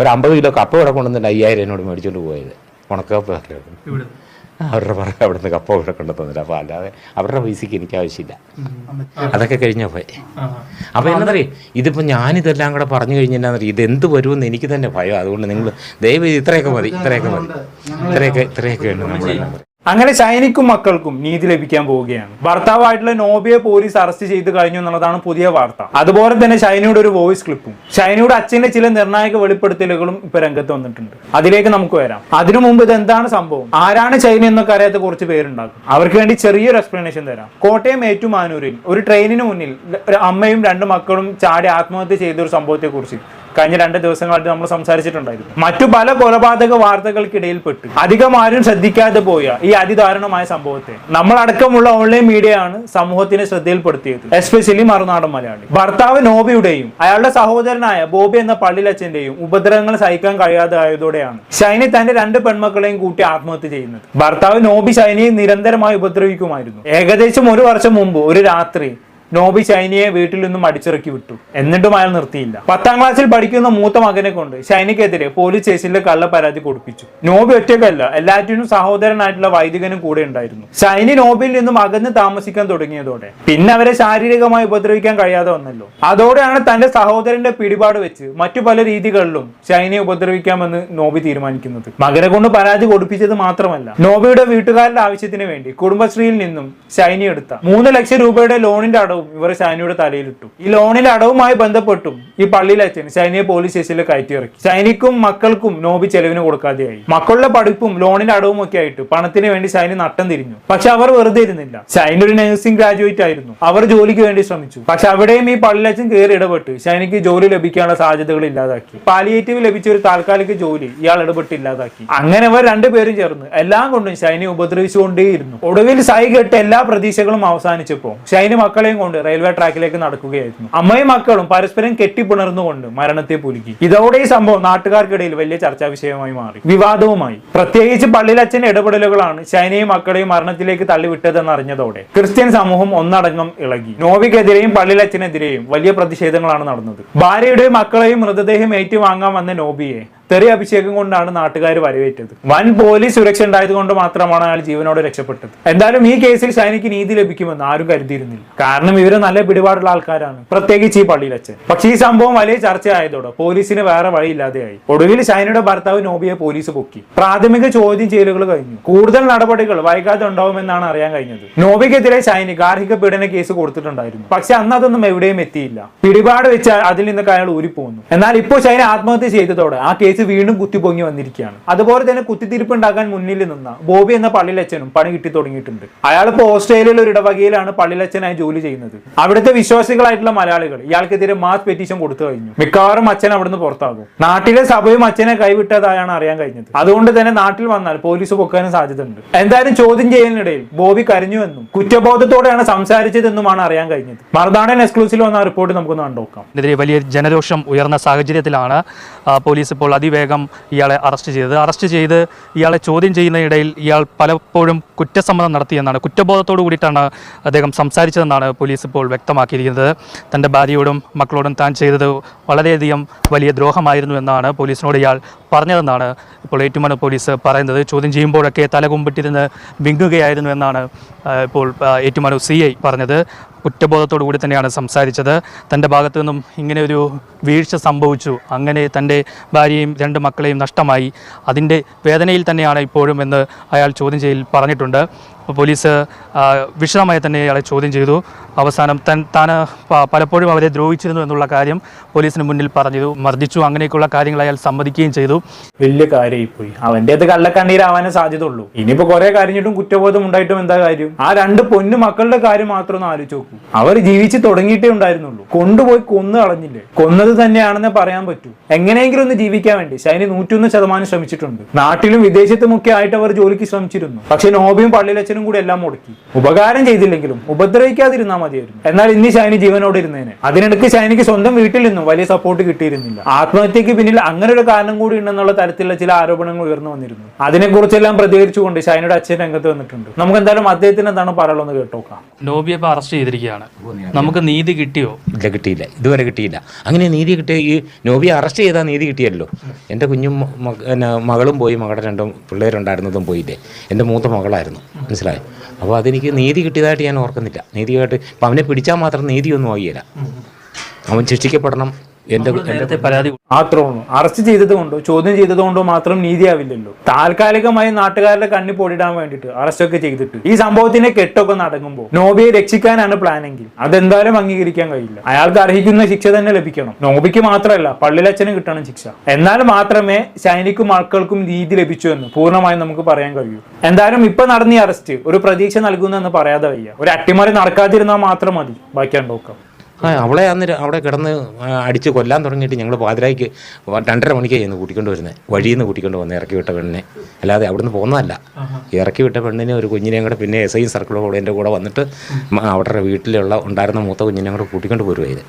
ഒരു അമ്പത് കിലോ കപ്പ ഇവിടെ കൊണ്ടുവന്നിട്ട് അയ്യായിരം എന്നോട് മേടിച്ചോണ്ട് പോയത്. ഉണക്കപ്പ് അവരുടെ പറ അവിടുന്ന് കപ്പ ഇവിടെ കൊണ്ടു തന്നില്ല അപ്പോൾ അല്ലാതെ അവരുടെ പൈസക്ക് എനിക്ക് ആവശ്യമില്ല. അതൊക്കെ കഴിഞ്ഞാൽ പോയി. അപ്പൊ അപ്പോൾ എന്നറിയ ഇതിപ്പോൾ ഞാനിതെല്ലാം കൂടെ പറഞ്ഞു കഴിഞ്ഞാൽ ഇത് എന്ത് വരുമെന്ന് എനിക്ക് തന്നെ ഭയം. അതുകൊണ്ട് നിങ്ങൾ ദയവ് ഇത്രയൊക്കെ മതി ഇത്രയൊക്കെ മതി. ഇത്രയൊക്കെ ഇത്രയൊക്കെ ഉണ്ട് നമ്മളെല്ലാം അങ്ങനെ ഷൈനിക്കും മക്കൾക്കും നീതി ലഭിക്കാൻ പോവുകയാണ്. ഭർത്താവായിട്ടുള്ള നോബിയെ പോലീസ് അറസ്റ്റ് ചെയ്ത് കഴിഞ്ഞു എന്നുള്ളതാണ് പുതിയ വാർത്ത. അതുപോലെ തന്നെ ഷൈനിയുടെ ഒരു വോയിസ് ക്ലിപ്പും ഷൈനിയുടെ അച്ഛന്റെ ചില നിർണായക വെളിപ്പെടുത്തലുകളും ഇപ്പൊ രംഗത്ത് വന്നിട്ടുണ്ട്. അതിലേക്ക് നമുക്ക് വരാം. അതിനു മുമ്പ് ഇത് എന്താണ് സംഭവം? ആരാണ് ഷൈനി എന്നൊക്കെ അറിയാത്ത കുറച്ച് പേരുണ്ടാകും. അവർക്ക് വേണ്ടി ചെറിയൊരു എക്സ്പ്ലനേഷൻ തരാം. കോട്ടയം ഏറ്റുമാനൂരിൽ ഒരു ട്രെയിനിന് മുന്നിൽ ഒരു അമ്മയും രണ്ട് മക്കളും ചാടി ആത്മഹത്യ ചെയ്ത ഒരു സംഭവത്തെ കുറിച്ച് കഴിഞ്ഞ രണ്ട് ദിവസങ്ങളായിട്ട് നമ്മൾ സംസാരിച്ചിട്ടുണ്ടായിരുന്നു. മറ്റു പല കൊലപാതക വാർത്തകൾക്കിടയിൽ പെട്ടു അധികം ആരും ശ്രദ്ധിക്കാതെ പോയ ഈ അതിദാരുണമായ സംഭവത്തെ നമ്മളടക്കമുള്ള ഓൺലൈൻ മീഡിയയാണ് സമൂഹത്തിന് ശ്രദ്ധയിൽപ്പെടുത്തിയത്. എസ്പെഷ്യലി മറുനാടൻ മലയാളി. ഭർത്താവ് നോബിയുടെയും അയാളുടെ സഹോദരനായ ബോബി എന്ന പള്ളിലച്ഛന്റെയും ഉപദ്രവങ്ങൾ സഹിക്കാൻ കഴിയാതെ ആയതോടെയാണ് ഷൈനി തന്റെ രണ്ട് പെൺമക്കളെയും കൂട്ടി ആത്മഹത്യ ചെയ്യുന്നത്. ഭർത്താവ് നോബി ഷൈനിയെ നിരന്തരമായി ഉപദ്രവിക്കുമായിരുന്നു. ഏകദേശം ഒരു വർഷം മുമ്പ് ഒരു രാത്രി നോബി ഷൈനിയെ വീട്ടിൽ നിന്നും അടിച്ചിറക്കി വിട്ടു. എന്നിട്ടും അയാൾ നിർത്തിയില്ല. പത്താം ക്ലാസ്സിൽ പഠിക്കുന്ന മൂത്ത മകനെ കൊണ്ട് ഷൈനിക്കെതിരെ പോലീസ് സ്റ്റേഷനിൽ കള്ള പരാതി കൊടുപ്പിച്ചു. നോബി ഒറ്റയ്ക്കല്ല എല്ലാറ്റിനും സഹോദരനായിട്ടുള്ള വൈദികനും കൂടെ ഉണ്ടായിരുന്നു. ഷൈനി നോബിയിൽ നിന്നും അകന്ന് താമസിക്കാൻ തുടങ്ങിയതോടെ. പിന്നെ അവരെ ശാരീരികമായി ഉപദ്രവിക്കാൻ കഴിയാതെ വന്നല്ലോ. അതോടെയാണ് തന്റെ സഹോദരന്റെ പിടിപാട് വെച്ച് മറ്റു പല രീതികളിലും ഷൈനിയെ ഉപദ്രവിക്കാമെന്ന് നോബി തീരുമാനിക്കുന്നത്. മകനെ കൊണ്ട് പരാതി കൊടുപ്പിച്ചത് മാത്രമല്ല നോബിയുടെ വീട്ടുകാരുടെ ആവശ്യത്തിന് വേണ്ടി കുടുംബശ്രീയിൽ നിന്നും ഷൈനി എടുത്ത മൂന്ന് ലക്ഷം രൂപയുടെ ലോണിന്റെ അടവും ഇവർ ഷൈനിയുടെ തലയിലിട്ടു. ഈ ലോണിൽ അടവുമായി ബന്ധപ്പെട്ടും ഈ പള്ളിയിലെ അച്ഛൻ ഷൈനിയെ പോലീസ് സ്റ്റേഷനിൽ കയറ്റിയിറക്കി. ഷൈനിക്കും മക്കൾക്കും നോബി ചെലവിന് കൊടുക്കാതെയായി. മക്കളുടെ പഠിപ്പും ലോണിന്റെ അടവും ഒക്കെ ആയിട്ട് പണത്തിന് വേണ്ടി ഷൈനി നട്ടം തിരിഞ്ഞു. പക്ഷെ അവർ വെറുതെ ഇരുന്നില്ല. ഷൈനി ഒരു നഴ്സിംഗ് ഗ്രാജുവേറ്റ് ആയിരുന്നു. അവർ ജോലിക്ക് വേണ്ടി ശ്രമിച്ചു. പക്ഷെ അവിടെയും ഈ പള്ളിലച്ഛൻ കയറി ഇടപെട്ട് ഷൈനിക്ക് ജോലി ലഭിക്കാനുള്ള സാധ്യതകൾ ഇല്ലാതാക്കി. പാലിയേറ്റീവ് ലഭിച്ച ഒരു താൽക്കാലിക ജോലി ഇയാൾ ഇടപെട്ട് ഇല്ലാതാക്കി. അങ്ങനെ അവർ രണ്ടുപേരും ചേർന്ന് എല്ലാം കൊണ്ടും ഷൈനി ഉപദ്രവിച്ചുകൊണ്ടേയിരുന്നു. ഒടുവിൽ സൈ കെട്ട് എല്ലാ പ്രതീക്ഷകളും അവസാനിച്ചപ്പോ ഷൈനി മക്കളെയും റെയിൽവേ ട്രാക്കിലേക്ക് നടക്കുകയായിരുന്നു. അമ്മയും മക്കളും പരസ്പരം കെട്ടിപ്പിണർന്നുകൊണ്ട് മരണത്തെ പുലുക്കി. ഇതോടെ ഈ സംഭവം നാട്ടുകാർക്കിടയിൽ വലിയ ചർച്ചാ വിഷയമായി മാറി. വിവാദവുമായി. പ്രത്യേകിച്ച് പള്ളിയിലച്ഛന്റെ ഇടപെടലുകളാണ് ഷൈനയും മക്കളെയും മരണത്തിലേക്ക് തള്ളിവിട്ടതെന്ന് അറിഞ്ഞതോടെ ക്രിസ്ത്യൻ സമൂഹം ഒന്നടങ്കം ഇളകി. നോവിക്കെതിരെയും പള്ളിയിലച്ഛനെതിരെയും വലിയ പ്രതിഷേധങ്ങളാണ് നടന്നത്. ഭാര്യയുടെയും മക്കളെയും മൃതദേഹം ഏറ്റുവാങ്ങാൻ വന്ന നോബിയെ തെറി അഭിഷേകം കൊണ്ടാണ് നാട്ടുകാർ വരവേറ്റത്. വൻ പോലീസ് സുരക്ഷ ഉണ്ടായത് കൊണ്ട് മാത്രമാണ് അയാൾ ജീവനോട് രക്ഷപ്പെട്ടത്. എന്തായാലും ഈ കേസിൽ ഷൈനിക്ക് നീതി ലഭിക്കുമെന്ന് ആരും കരുതിയിരുന്നില്ല. കാരണം ഇവർ നല്ല പിടിപാടുള്ള ആൾക്കാരാണ്. പ്രത്യേകിച്ച് ഈ പള്ളിയിലച്ഛൻ. പക്ഷേ ഈ സംഭവം വലിയ ചർച്ചയായതോടെ പോലീസിന് വേറെ വഴിയില്ലാതെയായി. ഒടുവിൽ ഷൈനയുടെ ഭർത്താവ് നോബിയെ പോലീസ് പൊക്കി. പ്രാഥമിക ചോദ്യം ചെയ്യലുകൾ കഴിഞ്ഞു. കൂടുതൽ നടപടികൾ വൈകാതെ ഉണ്ടാവുമെന്നാണ് അറിയാൻ കഴിഞ്ഞത്. നോബിക്കെതിരെ ഷൈനി ഗാർഹിക പീഡന കേസ് കൊടുത്തിട്ടുണ്ടായിരുന്നു. പക്ഷെ അന്ന് അതൊന്നും എവിടെയും എത്തിയില്ല. പിടിപാട് വെച്ച് അതിൽ നിന്നൊക്കെ അയാൾ ഊരിപ്പോന്നു. എന്നാൽ ഇപ്പോൾ ഷൈന ആത്മഹത്യ ചെയ്തതോടെ ആ കേസ് വീണ്ടും കുത്തിപ്പൊങ്ങി വന്നിരിക്കുകയാണ്. അതുപോലെ തന്നെ കുത്തിത്തിരിപ്പ് ഉണ്ടാക്കാൻ മുന്നിൽ നിന്ന ബോബി എന്ന പള്ളിയിലച്ഛനും പണി കിട്ടി തുടങ്ങിയിട്ടുണ്ട്. അയാൾ ഇപ്പോൾ ഓസ്ട്രേലിയയിലെ ഒരു ഇടവകയിലാണ് പള്ളിയിലച്ഛനായി ജോലി ചെയ്യുന്നത്. അവിടുത്തെ വിശ്വാസികളായിട്ടുള്ള മലയാളികൾ ഇയാൾക്കെതിരെ മാസ് പെറ്റീഷൻ കൊടുത്തു കഴിഞ്ഞു. മിക്കവാറും അച്ഛൻ അവിടുന്ന് പുറത്താകും. നാട്ടിലെ സഭയും അച്ഛനെ കൈവിട്ടതായാണ് അറിയാൻ കഴിഞ്ഞത്. അതുകൊണ്ട് തന്നെ നാട്ടിൽ വന്നാൽ പോലീസ് പൊക്കാനും സാധ്യതയുണ്ട്. എന്തായാലും ചോദ്യം ചെയ്യുന്നതിനിടയിൽ ബോബി കരഞ്ഞുവെന്നും കുറ്റബോധത്തോടെയാണ് സംസാരിച്ചതെന്നുമാണ് അറിയാൻ കഴിഞ്ഞത്. മർദാണൻ എക്സ്ക്ലൂസീവ് വന്ന റിപ്പോർട്ട് നമുക്കൊന്ന് ഇതിനെതിരെ വലിയ ജനരോഷം ഉയർന്ന സാഹചര്യത്തിലാണ് പോലീസ് ഇപ്പോൾ അതിവേഗം ഇയാളെ അറസ്റ്റ് ചെയ്തത്. അറസ്റ്റ് ചെയ്ത് ഇയാളെ ചോദ്യം ചെയ്യുന്നതിനിടയിൽ ഇയാൾ പലപ്പോഴും കുറ്റസമ്മതം നടത്തിയെന്നാണ് കുറ്റബോധത്തോടു കൂടിയിട്ടാണ് അദ്ദേഹം സംസാരിച്ചതെന്നാണ് പോലീസ് ഇപ്പോൾ വ്യക്തമാക്കിയിരിക്കുന്നത്. തന്റെ ഭാര്യയോടും മക്കളോടും താൻ ചെയ്തത് വളരെയധികം വലിയ ദ്രോഹമായിരുന്നു എന്നാണ് പോലീസിനോട് ഇയാൾ പറഞ്ഞതെന്നാണ് ഇപ്പോൾ ഏറ്റുമാനൂർ പോലീസ് പറയുന്നത്. ചോദ്യം ചെയ്യുമ്പോഴൊക്കെ തലകുമ്പിട്ടിരുന്ന് വിങ്ങുകയായിരുന്നു എന്നാണ് ഇപ്പോൾ ഏറ്റുമാനൂർ സി ഐ പറഞ്ഞത്. കുറ്റബോധത്തോടു കൂടി തന്നെയാണ് സംസാരിച്ചത്. തന്റെ ഭാഗത്തു നിന്നും ഇങ്ങനെ ഒരു വീഴ്ച സംഭവിച്ചു. അങ്ങനെ തന്റെ ഭാര്യയും രണ്ട് മക്കളെയും നഷ്ടമായി. അതിന്റെ വേദനയിൽ തന്നെയാണ് ഇപ്പോഴും എന്ന് അയാൾ ചോദ്യം ചെയ്യൽ പറഞ്ഞിട്ടുണ്ട്. പോലീസ് വിശദമായി തന്നെ ഇയാളെ ചോദ്യം ചെയ്തു. അവസാനം തൻ താൻ പലപ്പോഴും അവരെ ദ്രോഹിച്ചിരുന്നു എന്നുള്ള കാര്യം പോലീസിന് മുന്നിൽ പറഞ്ഞു മർദ്ദിച്ചു. അങ്ങനെയൊക്കെയുള്ള കാര്യങ്ങൾ അയാൾ സമ്മതിക്കുകയും ചെയ്തു. വലിയ കാര്യമായി പോയി അവന്റെ അത് കള്ളക്കണ്ണീരാവാനേ സാധ്യതയുള്ളൂ. ഇനിയിപ്പോ കുറെ കരഞ്ഞിട്ടും കുറ്റബോധം ഉണ്ടായിട്ടും എന്താ കാര്യം? ആ രണ്ട് പൊന്നു മക്കളുടെ കാര്യം മാത്രം ഒന്ന് ആലോചിച്ച് നോക്കൂ. അവർ ജീവിച്ച് തുടങ്ങിയിട്ടേ ഉണ്ടായിരുന്നുള്ളൂ. കൊണ്ടുപോയി കൊന്നു കളഞ്ഞില്ലേ? കൊന്നത് തന്നെയാണെന്ന് പറയാൻ പറ്റൂ. എങ്ങനെയെങ്കിലും ഒന്ന് ജീവിക്കാൻ വേണ്ടി. ഷൈനി നൂറ്റൊന്ന് ശതമാനം ശ്രമിച്ചിട്ടുണ്ട്. നാട്ടിലും വിദേശത്തും ഒക്കെ ആയിട്ട് അവർ ജോലിക്ക് ശ്രമിച്ചിരുന്നു. പക്ഷെ നോബിയും പള്ളിയിലച്ഛനും അച്ഛനും കൂടി എല്ലാം മുടക്കി. ഉപകാരം ചെയ്തില്ലെങ്കിലും ഉപദ്രവിക്കാതിരുന്നാൽ മതിയായിരുന്നു. എന്നാൽ ഇന്ന് ഷൈനി ജീവനോട് ഇരുന്നേനെ. അതിനിടയ്ക്ക് ഷൈനിക്ക് സ്വന്തം വീട്ടിൽ നിന്നും വലിയ സപ്പോർട്ട് കിട്ടിയിരുന്നില്ല. ആത്മഹത്യക്ക് പിന്നിൽ അങ്ങനെ ഒരു കാരണം കൂടി ഉണ്ടെന്നുള്ള തരത്തിലുള്ള ചില ആരോപണങ്ങൾ ഉയർന്നു വന്നിരുന്നു. അതിനെക്കുറിച്ചെല്ലാം പ്രതികരിച്ചുകൊണ്ട് ഷൈനിയുടെ അച്ഛൻ രംഗത്ത് വന്നിട്ടുണ്ട്. നമുക്ക് എന്തായാലും അദ്ദേഹത്തിന് എന്താണ് പറയാനുള്ളത് കേട്ടോക്കാം. നോബിയെ അറസ്റ്റ് ചെയ്തിരിക്കുകയാണ്. നമുക്ക് നീതി കിട്ടിയോ? ഇല്ല കിട്ടിയില്ല. ഇതുവരെ കിട്ടിയില്ല. അങ്ങനെ നീതി കിട്ടിയ ഈ നോബിയെ അറസ്റ്റ് ചെയ്താൽ നീതി കിട്ടിയല്ലോ. എന്റെ കുഞ്ഞും മകളും പോയി മകളുടെ രണ്ടും പിള്ളേരുണ്ടായിരുന്നതും പോയില്ലേ. എന്റെ മൂത്ത മകളായിരുന്നു. മനസ്സിലായോ? അപ്പോൾ അതെനിക്ക് നീതി കിട്ടിയതായിട്ട് ഞാൻ ഓർക്കുന്നില്ല. നീതിയായിട്ട് ഇപ്പം അവനെ പിടിച്ചാൽ മാത്രം നീതിയൊന്നും ആയില്ല അവൻ ശിക്ഷിക്കപ്പെടണം. എന്റെ നേരത്തെ പരാതി മാത്രമാണ് അറസ്റ്റ് ചെയ്തതുകൊണ്ടോ ചോദ്യം ചെയ്തതുകൊണ്ടോ മാത്രം നീതിയാവില്ലല്ലോ താൽക്കാലികമായി നാട്ടുകാരുടെ കണ്ണി പൊടിടാൻ വേണ്ടിയിട്ട് അറസ്റ്റ് ഒക്കെ ചെയ്തിട്ട്. ഈ സംഭവത്തിന്റെ കെട്ടൊക്കെ നടങ്ങുമ്പോൾ നോബിയെ രക്ഷിക്കാനാണ് പ്ലാനെങ്കിൽ അതെന്തായാലും അംഗീകരിക്കാൻ കഴിയില്ല. അയാൾക്ക് അർഹിക്കുന്ന ശിക്ഷ തന്നെ ലഭിക്കണം. നോബിക്ക് മാത്രമല്ല പള്ളിലച്ഛനും കിട്ടണം ശിക്ഷ. എന്നാൽ മാത്രമേ ശൈനിക്കും മക്കൾക്കും നീതി ലഭിച്ചു എന്ന് പൂർണമായും നമുക്ക് പറയാൻ കഴിയൂ. എന്തായാലും ഇപ്പൊ നടന്ന ഈ അറസ്റ്റ് ഒരു പ്രതീക്ഷ നൽകുന്നെന്ന് പറയാതെ വയ്യ. ഒരു അട്ടിമറി നടക്കാതിരുന്നാൽ മാത്രം മതി. ബാക്കിയാണ് നോക്കാം. ആ അവളെ അന്ന് അവിടെ കിടന്ന് അടിച്ച് കൊല്ലാൻ തുടങ്ങിയിട്ട് ഞങ്ങൾ പാതിരായിക്ക് രണ്ടര മണിക്ക് ചെയ്യുന്നു കൂട്ടിക്കൊണ്ട് വരുന്നത് വഴിയിൽ നിന്ന് കൂട്ടിക്കൊണ്ട് വന്ന് ഇറക്കി വിട്ട പെണ്ണിനെ. അല്ലാതെ അവിടുന്ന് പോകുന്നതല്ല. ഇറക്കി വിട്ട പെണ്ണിനെ ഒരു കുഞ്ഞിനെയും കൂടെ പിന്നെ എസ് ഐ സർക്കിളും കൂടെ എന്റെ കൂടെ വന്നിട്ട് അവരുടെ വീട്ടിലുള്ള ഉണ്ടായിരുന്ന മൂത്ത കുഞ്ഞിനെയും കൂടെ കൂട്ടിക്കൊണ്ട് പോരുവായത്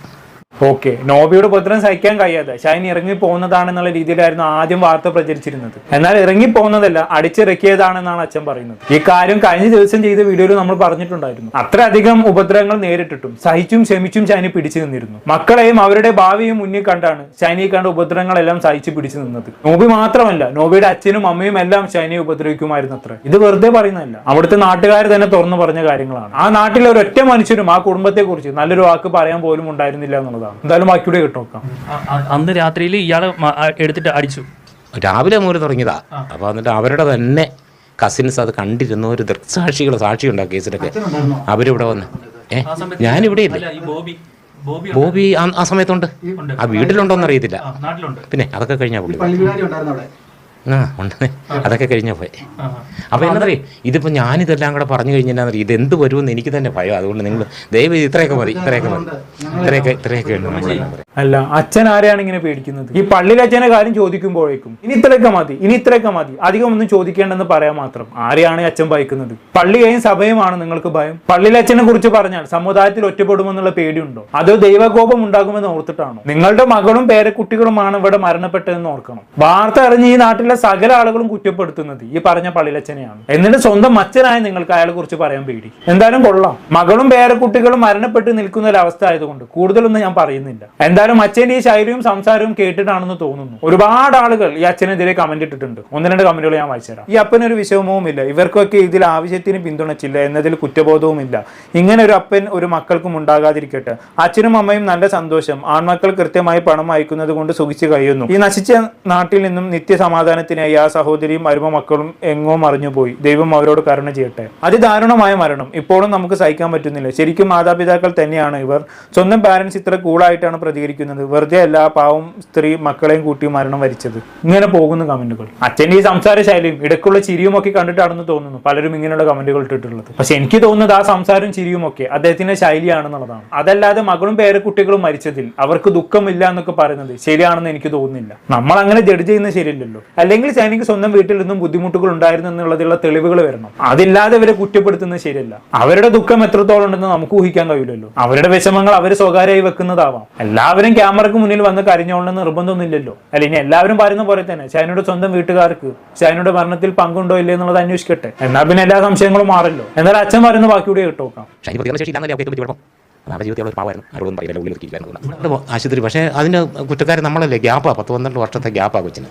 ഓക്കെ. നോബിയുടെ ഉപദ്രവം സഹിക്കാൻ കഴിയാതെ ഷൈൻ ഇറങ്ങി പോകുന്നതാണെന്നുള്ള രീതിയിലായിരുന്നു ആദ്യം വാർത്ത പ്രചരിച്ചിരുന്നത്. എന്നാൽ ഇറങ്ങി പോകുന്നതല്ല അടിച്ചിറക്കിയതാണെന്നാണ് അച്ഛൻ പറയുന്നത്. ഈ കാര്യം കഴിഞ്ഞ ദിവസം ചെയ്ത വീഡിയോയിൽ നമ്മൾ പറഞ്ഞിട്ടുണ്ടായിരുന്നു. അത്രയധികം ഉപദ്രവങ്ങൾ നേരിട്ടിട്ടും സഹിച്ചും ക്ഷമിച്ചും ഷൈനി പിടിച്ചു നിന്നിരുന്നു. മക്കളെയും അവരുടെ ഭാവിയും മുന്നിൽ കണ്ടാണ് ഷൈനി കണ്ട ഉപദ്രവങ്ങളെല്ലാം സഹിച്ചു പിടിച്ചു നിന്നത്. നോബി മാത്രമല്ല നോബിയുടെ അച്ഛനും അമ്മയും എല്ലാം ഷൈനിയെ ഉപദ്രവിക്കുമായിരുന്നു അത്ര ഇത് വെറുതെ പറയുന്നതല്ല അവിടുത്തെ നാട്ടുകാർ തന്നെ തുറന്നു പറഞ്ഞ കാര്യങ്ങളാണ്. ആ നാട്ടിലെ ഒരൊറ്റ മനുഷ്യരും ആ കുടുംബത്തെ കുറിച്ച് നല്ലൊരു വാക്ക് പറയാൻ പോലും ഉണ്ടായിരുന്നില്ല എന്നുള്ളതാണ് എന്തായാലും ബാക്കിയുടെ കേട്ട് നോക്കാം അന്ന് രാത്രിയിൽ ഇയാളെ എടുത്തിട്ട് അടിച്ചു. രാവിലെ മൂല തുടങ്ങിയതാ. അപ്പോൾ എന്നിട്ട് അവരുടെ തന്നെ കസിൻസ് അത് കണ്ടിരുന്ന ഒരു ദൃക്സാക്ഷികൾ സാക്ഷിയുണ്ട് ആ കേസിലൊക്കെ. അവരിവിടെ വന്ന്. ഏ? ഞാനിവിടെ ഇല്ല. അല്ല ഈ ബോബി. ആ സമയത്തുണ്ട്. ആ വീട്ടിലുണ്ടോന്ന് അറിയത്തില്ല. നാട്ടിലുണ്ട്. പിന്നെ അതൊക്കെ കഴിഞ്ഞാ പുള്ളി. അവിടെ? ആ ഉണ്ട് അതൊക്കെ കഴിഞ്ഞ പോയി. അപ്പോൾ എന്നറിയും ഇതിപ്പോൾ ഞാനിതെല്ലാം കൂടെ പറഞ്ഞു കഴിഞ്ഞാൽ ഇത് എന്ത് വരുമെന്ന് എനിക്ക് തന്നെ ഭയം. അതുകൊണ്ട് നിങ്ങൾ ദയവ് ഇത്രയൊക്കെ മതി ഇത്രയൊക്കെ മതി. ഇത്രയൊക്കെ ഇത്രയൊക്കെ ഉണ്ട് അല്ല അച്ഛൻ ആരെയാണ് ഇങ്ങനെ പേടിക്കുന്നത്? ഈ പള്ളിയിലെ അച്ഛനെ കാര്യം ചോദിക്കുമ്പോഴേക്കും ഇനി ഇത്രയൊക്കെ മതി ഇനി ഇത്രയൊക്കെ മതി അധികം ഒന്നും ചോദിക്കേണ്ടെന്ന് പറയാൻ മാത്രം ആരെയാണ് അച്ഛൻ ഭയക്കുന്നത്? പള്ളിയെയും സഭയുമാണ് നിങ്ങൾക്ക് ഭയം. പള്ളിയിലെ അച്ഛനെ കുറിച്ച് പറഞ്ഞാൽ സമുദായത്തിൽ ഒറ്റപ്പെടുമെന്നുള്ള പേടിയുണ്ടോ? അതോ ദൈവകോപം ഉണ്ടാകുമെന്ന് ഓർത്തിട്ടാണോ? നിങ്ങളുടെ മകളും പേരക്കുട്ടികളുമാണ് ഇവിടെ മരണപ്പെട്ടതെന്ന് ഓർക്കണം. വാർത്ത അറിഞ്ഞ് ഈ നാട്ടിലെ സകല ആളുകളും കുറ്റപ്പെടുത്തുന്നത് ഈ പറഞ്ഞ പള്ളിയിലച്ഛനെയാണ്. എന്നിട്ട് സ്വന്തം അച്ഛനായ നിങ്ങൾക്ക് അയാളെ കുറിച്ച് പറയാൻ പേടി. എന്തായാലും കൊള്ളാം. മകളും പേരക്കുട്ടികളും മരണപ്പെട്ട് നിൽക്കുന്ന ഒരു അവസ്ഥ ആയതുകൊണ്ട് കൂടുതലൊന്നും ഞാൻ പറയുന്നില്ല. എന്തായാലും അച്ഛന്റെ ഈ ശൈലിയും സംസാരവും കേട്ടിട്ടാണെന്ന് തോന്നുന്നു. ഒരുപാട് ആളുകൾ ഈ അച്ഛനെതിരെ കമന്റ് ഇട്ടിട്ടുണ്ട്. ഒന്ന് രണ്ട് കമന്റുകൾ ഞാൻ വായിച്ചുതരാം ഈ അപ്പനൊരു വിഷമവും ഇല്ല. ഇവർക്കൊക്കെ ഇതിൽ ആവശ്യത്തിന് പിന്തുണച്ചില്ല. എന്നതിൽ കുറ്റബോധവും ഇല്ല. ഇങ്ങനെ ഒരു അപ്പൻ ഒരു മക്കൾക്കും ഉണ്ടാകാതിരിക്കട്ടെ. അച്ഛനും അമ്മയും നല്ല സന്തോഷം. ആൺമക്കൾ കൃത്യമായി പണം അയക്കുന്നത് കൊണ്ട് സുഖിച്ച് കഴിയുന്നു. ഈ നശിച്ച നാട്ടിൽ നിന്നും നിത്യസമാധാനത്തിനായി ആ സഹോദരിയും അരുമ മക്കളും എങ്ങോ മറിഞ്ഞുപോയി ദൈവം അവരോട് കരുണ ചെയ്യട്ടെ. അതിദാരുണമായ മരണം. ഇപ്പോഴും നമുക്ക് സഹിക്കാൻ പറ്റുന്നില്ല. ശരിക്കും മാതാപിതാക്കൾ തന്നെയാണ് ഇവർ. സ്വന്തം പാരന്റ്സ് ഇത്ര കൂളായിട്ടാണ് പ്രതികരിക്കുന്നത്. വെറുതെ എല്ലാ പാവം സ്ത്രീ മക്കളെയും കൂട്ടി മരണം വരിച്ചത്. ഇങ്ങനെ പോകുന്ന കമന്റുകൾ. അച്ഛന്റെ ഈ സംസാര ശൈലിയും ഇടയ്ക്കുള്ള ചിരിയും ഒക്കെ കണ്ടിട്ടാണെന്ന് തോന്നുന്നു. പലരും ഇങ്ങനെയുള്ള കമന്റുകൾ ഇട്ടിട്ടുള്ളത്. പക്ഷെ എനിക്ക് തോന്നുന്നത് ആ സംസാരം ചിരിയും ഒക്കെ അദ്ദേഹത്തിന്റെ ശൈലിയാണെന്നുള്ളതാണ്. അതല്ലാതെ മകളും പേരക്കുട്ടികളും മരിച്ചതിൽ അവർക്ക് ദുഃഖമില്ല എന്നൊക്കെ പറയുന്നത് ശരിയാണെന്ന് എനിക്ക് തോന്നുന്നില്ല. നമ്മൾ അങ്ങനെ ജഡ്ജ് ചെയ്യുന്നത് ശരിയല്ലല്ലോ. അല്ലെങ്കിൽ സൈനിക സ്വന്തം വീട്ടിൽ നിന്നും ബുദ്ധിമുട്ടുകൾ ഉണ്ടായിരുന്നു എന്നുള്ളതിലുള്ള തെളിവുകൾ വരണം. അതില്ലാതെ അവരെ കുറ്റപ്പെടുത്തുന്നത് ശരിയല്ല. അവരുടെ ദുഃഖം എത്രത്തോളം ഉണ്ടെന്ന് നമുക്ക് ഊഹിക്കാൻ കഴിയില്ലല്ലോ. അവരുടെ വിഷമങ്ങൾ അവർ സ്വകാര്യമായി വെക്കുന്നതാവാം. എല്ലാവരും ക്യാമറക്ക് മുന്നിൽ വന്ന് കരഞ്ഞോളണം നിർബന്ധമൊന്നുമില്ലല്ലോ. അല്ല ഇനി എല്ലാവരും പറയുന്ന പോലെ തന്നെ ഷൈനയുടെ സ്വന്തം വീട്ടുകാർക്ക് ഷൈനയുടെ മരണത്തിൽ പങ്കുണ്ടോ ഇല്ലേ എന്നുള്ളത് അന്വേഷിക്കട്ടെ. എന്നാൽ പിന്നെ എല്ലാ സംശയങ്ങളും മാറല്ലോ. എന്നാൽ അച്ഛൻ പറയുന്ന ബാക്കിയൂടെ കേട്ടോക്കാം ഒക്കെ കുഴപ്പം നമ്മുടെ ജീവിതത്തിൽ ഒരു പാവായിരുന്നു ആരോടും പറയില്ല ഉള്ളിൽ ആശുപത്രി പക്ഷേ അതിന് കുറ്റക്കാരൻ നമ്മളല്ലേ? ഗ്യാപ്പാ പത്ത് പന്ത്രണ്ട് വർഷത്തെ ഗ്യാപ്പാ കൊച്ചിന്.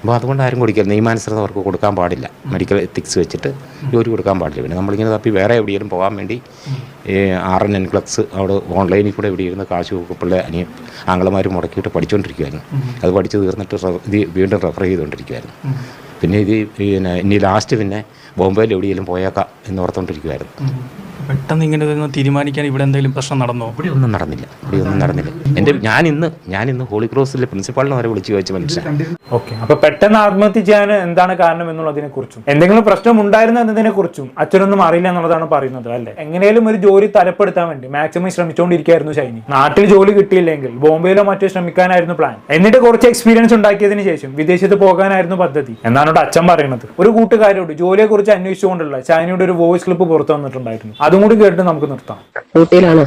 അപ്പോൾ അതുകൊണ്ട് ആരും കൊടുക്കില്ല നിയമാനുസൃതം അവർക്ക് കൊടുക്കാൻ പാടില്ല. മെഡിക്കൽ എത്തിക്സ് വെച്ചിട്ട് ജോലി കൊടുക്കാൻ പാടില്ല. പിന്നെ നമ്മളിങ്ങനെ തപ്പി വേറെ എവിടെയെങ്കിലും പോകാൻ വേണ്ടി ആർ എൻ എൻ ക്ലബ്സ് അവിടെ ഓൺലൈനിൽ കൂടെ എവിടെ ഇരുന്ന് കാശ് പിള്ളേ അനിയ ആങ്ങളമാർ മുടക്കിയിട്ട് പഠിച്ചുകൊണ്ടിരിക്കുമായിരുന്നു അത് പഠിച്ച് തീർന്നിട്ട് ഇത് വീണ്ടും റെഫർ ചെയ്തുകൊണ്ടിരിക്കുമായിരുന്നു പിന്നെ ഇത് പിന്നെ ഇനി ലാസ്റ്റ് പിന്നെ ബോംബെയിൽ എവിടെയെങ്കിലും പോയേക്കാം എന്ന് ഓർത്തുകൊണ്ടിരിക്കുമായിരുന്നു പെട്ടെന്ന് ഇങ്ങനെ തീരുമാനിക്കാൻ ഇവിടെ എന്തെങ്കിലും പ്രശ്നം നടന്നോ? ഇവിടെ ഒന്നും നടന്നില്ല. ഇവിടെ ഒന്നും നടന്നില്ല. എന്റെ ഞാൻ ഇന്ന് ഞാൻ ഇന്ന് ഹോളി ക്രോസിലെ പ്രിൻസിപ്പാളിനെ വരെ വിളിച്ചു ചോദിച്ച മനുഷ്യൻ ഓക്കെ. അപ്പൊ പെട്ടെന്ന് ആത്മഹത്യ ചെയ്യാൻ എന്താണ് കാരണം എന്നുള്ളതിനെ കുറിച്ചും എന്തെങ്കിലും പ്രശ്നം ഉണ്ടായിരുന്നു എന്നതിനെ കുറിച്ചും അച്ഛനൊന്നും അറിയില്ല എന്നുള്ളതാണ് പറയുന്നത് അല്ലെ? എങ്ങനെയും ഒരു ജോലി തലപ്പെടുത്താൻ വേണ്ടി മാക്സിമം ശ്രമിച്ചുകൊണ്ടിരിക്കുകയായിരുന്നു ഷൈനി നാട്ടിൽ ജോലി കിട്ടിയില്ലെങ്കിൽ ബോംബെയിലോ മറ്റോ ശ്രമിക്കാനായിരുന്നു പ്ലാൻ എന്നിട്ട് കുറച്ച് എക്സ്പീരിയൻസ് ഉണ്ടാക്കിയതിന് ശേഷം വിദേശത്ത് പോകാനായിരുന്നു പദ്ധതി എന്നാണ് അച്ഛൻ പറയുന്നത്. ഒരു കൂട്ടുകാരോട് ജോലിയെ കുറിച്ച് അന്വേഷിച്ചുകൊണ്ടുള്ള ഷൈനിയുടെ ഒരു വോയിസ് ക്ലിപ്പ് പുറത്തു വന്നിട്ടുണ്ടായിരുന്നു. അതും കൂടി കേട്ട് നമുക്ക് നിർത്താം. ഊട്ടിയിലാണ്.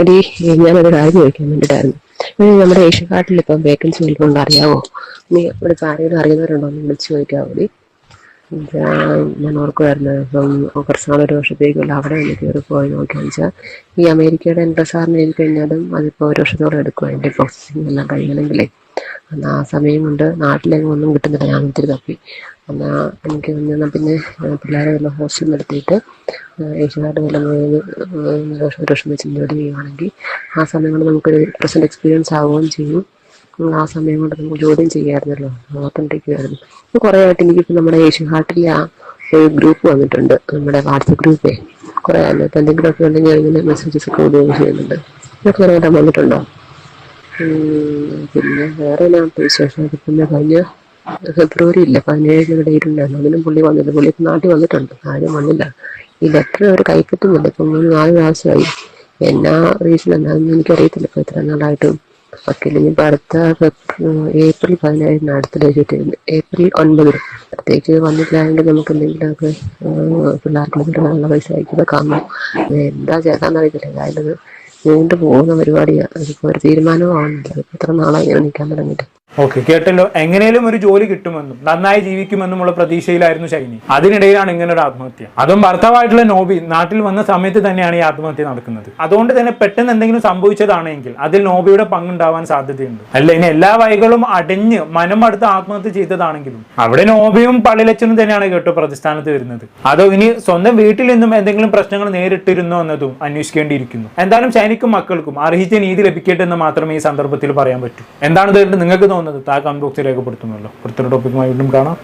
എടി ഞാനൊരു കാര്യം ചോദിക്കാൻ വേണ്ടിയിട്ടായിരുന്നു. എടി, നമ്മുടെ ഏഷ്യൻ കാർട്ടിൽ ഇപ്പം വേക്കൻസി വല്ലതുകൊണ്ട് അറിയാവോ? നീ ഒരു ആരെങ്കിലും അറിയുന്നവരുണ്ടോ? എന്ന് വിളിച്ച് ചോദിക്കാവോ? ഞാൻ ഓർക്കുമായിരുന്നു ഇപ്പം കുറച്ച് ഒരു വർഷത്തേക്കുള്ള അവിടെ ഒന്ന് കയറി പോയി നോക്കിയാന്ന് വെച്ചാൽ ഈ അമേരിക്കയുടെ എൻട്രസാറിന് എഴുതി കഴിഞ്ഞാലും അതിപ്പോൾ ഒരു വർഷത്തോളം എടുക്കും അതിന്റെ പ്രോസസ്സിങ് എല്ലാം കഴിയണമെങ്കിലേ ആ സമയം കൊണ്ട് നാട്ടിലെങ്ങും ഒന്നും കിട്ടുന്നില്ല. ഞാൻ ഒത്തിരി തപ്പി. എന്നാൽ എനിക്ക് വന്നാൽ പിന്നെ പിള്ളേരെ വല്ല ഹോസ്റ്റലിൽ നിർത്തിയിട്ട് ഏഷ്യനാട് വല്ല വർഷം വെച്ച് ജോലി ചെയ്യുവാണെങ്കിൽ ആ സമയം കൊണ്ട് നമുക്കൊരു പ്രസന്റ് എക്സ്പീരിയൻസ് ആവുകയും ചെയ്യും. ആ സമയം കൊണ്ട് നമുക്ക് ജോലിയും ചെയ്യാമായിരുന്നല്ലോ. ഓർത്തുകൊണ്ടിരിക്കുമായിരുന്നു ഇപ്പോൾ കുറേ ആയിട്ട് എനിക്കിപ്പോൾ നമ്മുടെ ഏഷ്യൻ ഹാർട്ടിലെ ആ ഒരു ഗ്രൂപ്പ് വന്നിട്ടുണ്ട്. നമ്മുടെ വാട്സപ്പ് ഗ്രൂപ്പേ കുറേ ആയിരുന്നു അതിനകത്ത് എന്തെങ്കിലുമൊക്കെ ഉണ്ടെങ്കിൽ അതിങ്ങനെ മെസ്സേജസ് ഒക്കെ ഉപയോഗം ചെയ്യുന്നുണ്ട്. ഇതൊക്കെ വന്നിട്ടുണ്ടോ? പിന്നെ വേറെ ഞാൻ വിശേഷം പിന്നെ കഴിഞ്ഞ ഫെബ്രുവരി ഇല്ല പതിനേഴിന് ഡേറ്റ് ഉണ്ടായിരുന്നു അതിനും പുള്ളി വന്നില്ല പുള്ളി നാട്ടിൽ വന്നിട്ടുണ്ട്. ആരും വന്നില്ല. ഈ ലെറ്റർ അവർ കൈപ്പറ്റുന്നില്ല ഇപ്പം മൂന്ന് നാല് പ്രാവശ്യമായി. എന്നാ റീസൺ എന്താണെന്ന് എനിക്കറിയത്തില്ല. ഇപ്പൊ ഇത്ര നാളായിട്ടും ഒക്കെ ഇനിയിപ്പോൾ അടുത്ത ഏപ്രിൽ പതിനേഴിന് അടുത്ത ഡേറ്റ് ഏപ്രിൽ ഒൻപതിന്. പ്രത്യേകിച്ച് വന്നിട്ടില്ലായെങ്കിൽ നമുക്ക് എന്തെങ്കിലുമൊക്കെ ആ, പിള്ളേർക്ക് കിട്ടുന്നുള്ള പൈസ അയക്കുക കാണണം. എന്താ ചേട്ടാന്ന് അറിയത്തില്ല എന്തായാലും നീണ്ടു പോകുന്ന പരിപാടിയാണ് അതിപ്പോൾ ഒരു തീരുമാനവും ആവുന്നില്ല. ഇത്ര നാളായി ഇങ്ങനെ നിൽക്കാൻ തുടങ്ങിയിട്ട്. ഓക്കെ കേട്ടല്ലോ. എങ്ങനെയും ഒരു ജോലി കിട്ടുമെന്നും നന്നായി ജീവിക്കുമെന്നുമുള്ള പ്രതീക്ഷയിലായിരുന്നു ശൈനി അതിനിടയിലാണ് ഇങ്ങനെ ഒരു ആത്മഹത്യ. അതും ഭർത്താവായിട്ടുള്ള നോബി നാട്ടിൽ വന്ന സമയത്ത് തന്നെയാണ് ഈ ആത്മഹത്യ നടക്കുന്നത്. അതുകൊണ്ട് തന്നെ പെട്ടെന്ന് എന്തെങ്കിലും സംഭവിച്ചതാണെങ്കിൽ അതിൽ നോബിയുടെ പങ്കുണ്ടാവാൻ സാധ്യതയുണ്ട്. അല്ല ഇനി എല്ലാ വൈകളും അടഞ്ഞ് മനമടുത്ത് ആത്മഹത്യ ചെയ്തതാണെങ്കിലും അവിടെ നോബിയും പള്ളിലച്ചനും തന്നെയാണ് കേട്ടോ പ്രതിസ്ഥാനത്ത് വരുന്നത്. അതോ ഇനി സ്വന്തം വീട്ടിൽ നിന്നും എന്തെങ്കിലും പ്രശ്നങ്ങൾ നേരിട്ടിരുന്നോ എന്നതും അന്വേഷിക്കേണ്ടിയിരിക്കുന്നു. എന്തായാലും ശൈനിക്കും മക്കൾക്കും അർഹിച്ച നീതി ലഭിക്കട്ടെ എന്ന് മാത്രമേ ഈ സന്ദർഭത്തിൽ പറയാൻ പറ്റൂ. എന്താണ് ഇതായിട്ട് നിങ്ങൾക്ക് തോന്നുന്നത് താക്കാൻ കമന്റ് ബോക്സിൽ രേഖപ്പെടുത്തുമല്ലോ അടുത്തൊരു ടോപ്പിക്കുമായി വീണ്ടും കാണാം.